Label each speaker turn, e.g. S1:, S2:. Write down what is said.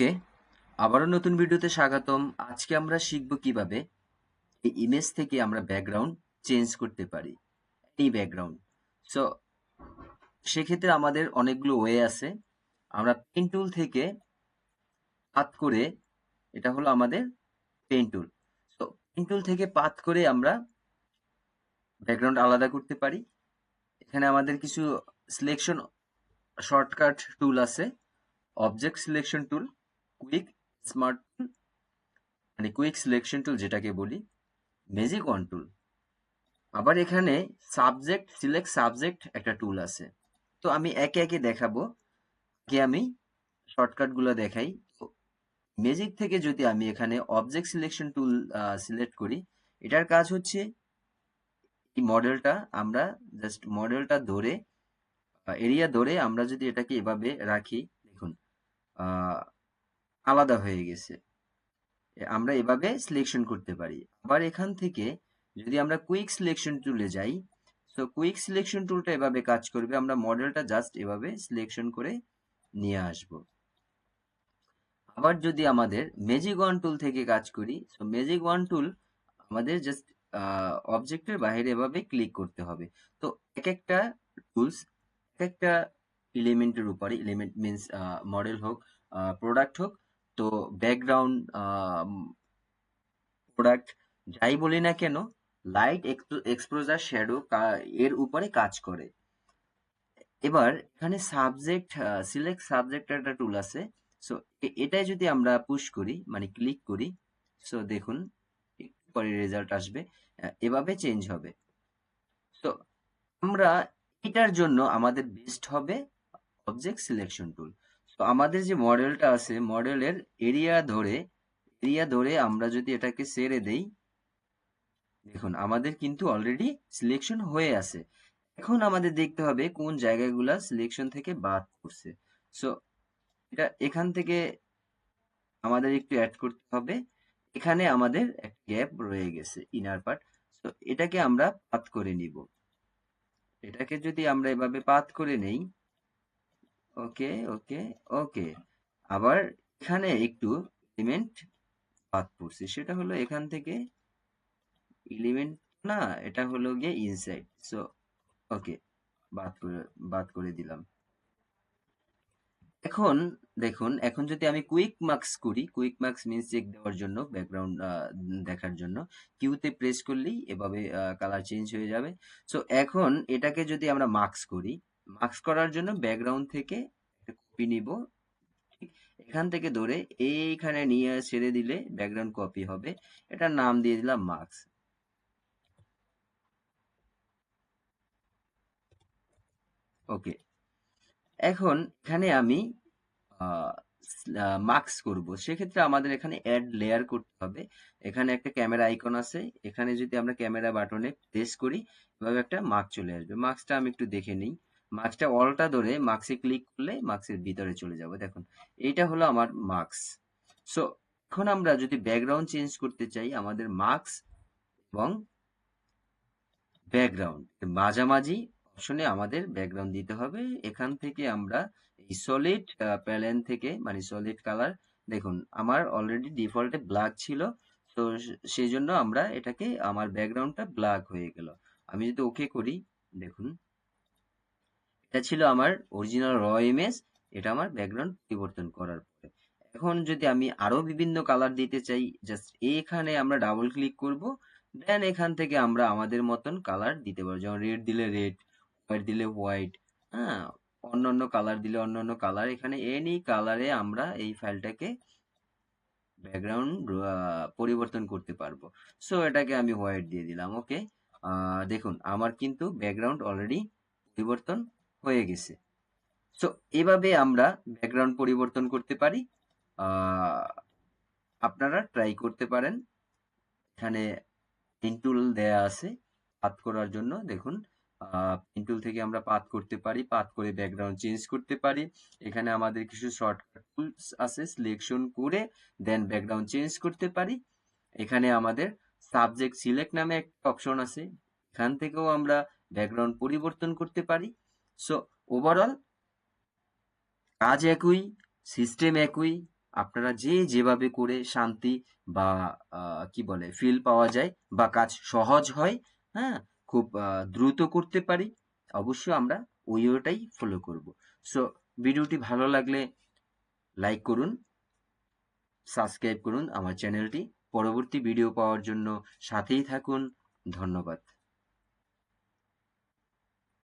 S1: ওকে, আবারও নতুন ভিডিওতে স্বাগতম। আজকে আমরা শিখব কীভাবে এই ইমেজ থেকে আমরা ব্যাকগ্রাউন্ড চেঞ্জ করতে পারি। এই ব্যাকগ্রাউন্ড সো সেক্ষেত্রে আমাদের অনেকগুলো ওয়ে আছে। আমরা পেন টুল থেকে পাত করে, এটা হলো আমাদের পেন টুল তো পেন টুল থেকে পাত করে আমরা ব্যাকগ্রাউন্ড আলাদা করতে পারি। এখানে আমাদের কিছু সিলেকশন শর্টকাট টুল আছে। Object selection tool quick smart tool মানে কুইক সিলেকশন টুল যেটাকে বলি ম্যাজিক ওয়ান টুল আবার এখানে সাবজেক্ট সিলেক্ট সাবজেক্ট একটা টুল আছে। তো আমি একে একে দেখাবো, কি আমি শর্টকাটগুলো দেখাই। ম্যাজিক থেকে যদি আমি এখানে অবজেক্ট সিলেকশন টুল সিলেক্ট করি, এটার কাজ হচ্ছে এই মডেলটা আমরা জাস্ট মডেলটা ধরে এরিয়া ধরে আমরা যদি এটাকে এভাবে রাখি, দেখুন আলাদা হয়ে গেছে। আমরা এভাবে সিলেকশন করতে পারি। আবার এখান থেকে যদি আমরা কুইক সিলেকশন টুলে যাই তো কুইক সিলেকশন টুলটা এভাবে কাজ করবে। আমরা মডেলটা জাস্ট এভাবে সিলেকশন করে নিয়ে আসব। আবার যদি আমাদের ম্যাজিক ওয়ান টুল থেকে কাজ করি তো ম্যাজিক ওয়ান টুল আমাদের জাস্ট অবজেক্টের বাইরে এভাবে ক্লিক করতে হবে। তো এক একটা টুলস এক একটা এলিমেন্টের উপরে এলিমেন্ট মিনস মডেল হোক প্রোডাক্ট হোক তো ব্যাকগ্রাউন্ড প্রোডাক্ট যাই বলি না কেন লাইট এক্সপোজার শ্যাডো এর উপরে কাজ করে। এবার এখানে সাবজেক্ট সিলেক্ট সাবজেক্ট একটা টুল আছে। সো এটাই যদি আমরা পুশ করি মানে ক্লিক করি সো দেখুন, একটু পরে রেজাল্ট আসবে এভাবে চেঞ্জ হবে। তো আমরা এটার জন্য আমাদের বেস্ট হবে অবজেক্ট সিলেকশন টুল তো আমাদের যে মডেলটা আছে, মডেলের এরিয়া ধরে এরিয়া ধরে আমরা যদি এটাকে সেরে দেই, দেখুন আমাদের কিন্তু অলরেডি সিলেকশন হয়ে আছে। এখন আমাদের দেখতে হবে কোন জায়গাগুলা সিলেকশন থেকে বাদ করছে সো এটা এখান থেকে আমাদের একটু অ্যাড করতে হবে। এখানে আমাদের একটা গ্যাপ রয়ে গেছে ইনার পার্ট তো এটাকে আমরা পাত করে নিব। এটাকে যদি আমরা এভাবে পাত করে নেই ওকে ওকে ওকে। আবার এখানে একটু এলিমেন্ট বাদ পড়ছে। সেটা হলো এখান থেকে এলিমেন্ট না, এটা হলো গিয়ে ইনসাইড সো ওকে, বাদ করে বাদ করে দিলাম। এখন দেখুন, এখন যদি আমি কুইক মার্কস করি কুইক মার্কস মিনস চেক দেওয়ার জন্য ব্যাকগ্রাউন্ড দেখার জন্য কিউতে প্রেস করলেই এভাবে কালার চেঞ্জ হয়ে যাবে। সো এখন এটাকে যদি আমরা মার্কস করি মার্কস করার জন্য ব্যাকগ্রাউন্ড থেকে একটা কপি নিব। এখান থেকে ধরে এইখানে নিয়ে ছেড়ে দিলে ব্যাকগ্রাউন্ড কপি হবে। এটার নাম দিয়ে দিলাম মার্কস ওকে এখন এখানে আমি মার্কস করব। সেক্ষেত্রে আমাদের এখানে অ্যাড লেয়ার করতে হবে। এখানে একটা ক্যামেরা আইকন আছে। এখানে যদি আমরা ক্যামেরা বাটনে প্রেস করি, এভাবে একটা মার্ক চলে আসবে। মার্কসটা আমি একটু দেখে নিই। মার্কসটা অলটা ধরে মার্কসে ক্লিক করলে মার্কসের ভিতরে চলে যাব, দেখুন। এইটা হলো আমার মার্কস সো এখন আমরা যদি ব্যাকগ্রাউন্ড চেঞ্জ করতে চাই, আমাদের মার্কস এবং ব্যাকগ্রাউন্ড মাঝামাঝি অপশনে আমাদের ব্যাকগ্রাউন্ড দিতে হবে। এখান থেকে আমরা এই সলিড প্যালেন থেকে মানে সলিড কালার দেখুন, আমার অলরেডি ডিফল্টে ব্ল্যাক ছিল, তো সেই জন্য আমরা এটাকে, আমার ব্যাকগ্রাউন্ডটা ব্ল্যাক হয়ে গেল। আমি যদি ওকে করি, দেখুন এটা ছিল আমার অরিজিনাল র ইমেজ এটা আমার ব্যাকগ্রাউন্ড পরিবর্তন করার পরে। এখন যদি আমি আরও বিভিন্ন কালার দিতে চাই জাস্ট এখানে আমরা ডাবল ক্লিক করব দেন এখান থেকে আমরা আমাদের মতন কালার দিতে পারব। যেমন রেড দিলে রেড হোয়াইট দিলে হোয়াইট হ্যাঁ? অন্য অন্য কালার দিলে অন্য অন্য কালার এখানে এনি কালারে আমরা এই ফাইলটাকে ব্যাকগ্রাউন্ড পরিবর্তন করতে পারব। সো এটাকে আমি হোয়াইট দিয়ে দিলাম ওকে দেখুন, আমার কিন্তু ব্যাকগ্রাউন্ড অলরেডি পরিবর্তন হয়ে গেছে। সো এভাবে আমরা ব্যাকগ্রাউন্ড পরিবর্তন করতে পারি। আপনারা ট্রাই করতে পারেন। এখানে পেন টুল দেয়া আছে, পাত করার জন্য। দেখুন পেন টুল থেকে আমরা পাত করতে পারি, পাত করে ব্যাকগ্রাউন্ড চেঞ্জ করতে পারি। এখানে আমাদের কিছু শর্টকাট টুলস আছে সিলেকশন করে দেন ব্যাকগ্রাউন্ড চেঞ্জ করতে পারি। এখানে আমাদের সাবজেক্ট সিলেক্ট নামে একটা অপশন আছে। এখান থেকেও আমরা ব্যাকগ্রাউন্ড পরিবর্তন করতে পারি। সো ওভারঅল কাজ একই সিস্টেম একই, আপনারা যে যেভাবে করে শান্তি বা কি বলে ফিল পাওয়া যায় বা কাজ সহজ হয় হ্যাঁ খুব দ্রুত করতে পারি, অবশ্যই আমরা ওই ওটাই ফলো করব। সো ভিডিওটি ভালো লাগলে লাইক করুন সাবস্ক্রাইব করুন আমার চ্যানেলটি পরবর্তী ভিডিও পাওয়ার জন্য সাথেই থাকুন, ধন্যবাদ।